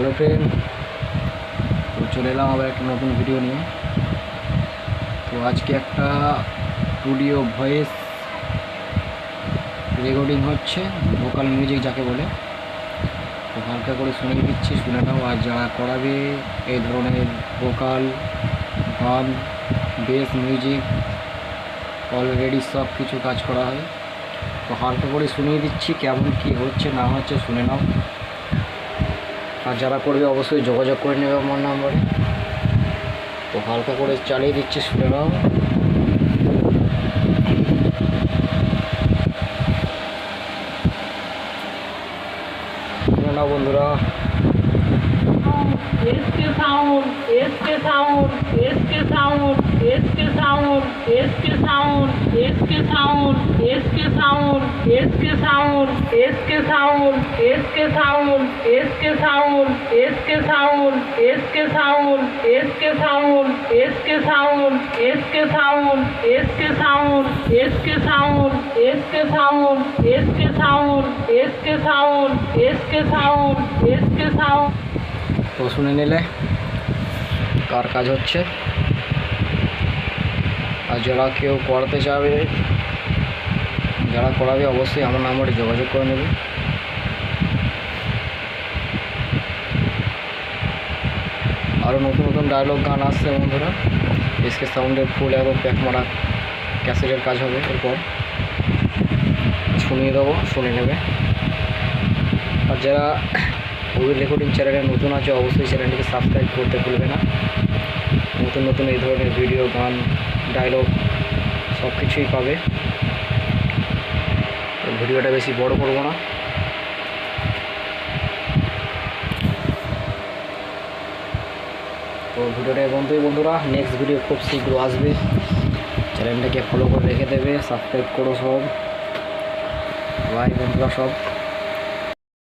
Hello friend তো চলে এলাম আবার একটা নতুন ভিডিও নিয়ে। তো আজকে একটা স্টুডিও ভয়েস রেকর্ডিং হচ্ছে ভোকাল মিউজিক যাকে বলে। তো হালকা করে শুনে দিচ্ছি শুনে নাও, আর যারা করাবে এই ধরনের ভোকাল গান বেস মিউজিক অলরেডি সব কিছু কাজ করা হয়। তো হালকা করে শুনিয়ে দিচ্ছি, কেমন কি হচ্ছে না হচ্ছে শুনে নাও। আর যারা করবে অবশ্যই যোগাযোগ করে নেবে আমার নাম্বারে। তো হালকা করে চালিয়ে দিচ্ছি, শুনে নাও। শুনে নাও বন্ধুরা। SK sound SK sound SK sound SK sound SK sound SK sound. SK sound SK sound SK sound SK sound SK sound SK sound SK sound SK sound SK sound SK sound SK sound SK sound SK sound SK sound SK sound SK sound SK sound তো শুনে নিলে কার কাজ হচ্ছে আর যারা কেউ করাতে চাবে যারা করাবে অবশ্যই আমার নাম্বারে যোগাযোগ করে নেবে। আরও নতুন নতুন ডায়লগ গান আসছে বন্ধুরা। এসকে সাউন্ডের ফুল এবং প্যাক মারা ক্যাসেটের কাজ হবে এরপর। শুনিয়ে দেবো, শুনে নেবে। আর যারা ওই রেকর্ডিং চ্যানেলে নতুন আছে, অবশ্যই চ্যানেলটিকে সাবস্ক্রাইব করতে ভুলবে না। নতুন নতুন এই ধরনের ভিডিও গান ডায়লগ সব কিছুই পাবে। ভিডিওটা বেশি বড় করব না। তো ভিডিওটা পর্যন্তই বন্ধুরা। নেক্সট ভিডিও খুব শীঘ্র আসবে। চ্যানেলটাকে ফলো করে রেখে দেবে সাবস্ক্রাইব করো সব। বাই বন্ধুরা সব।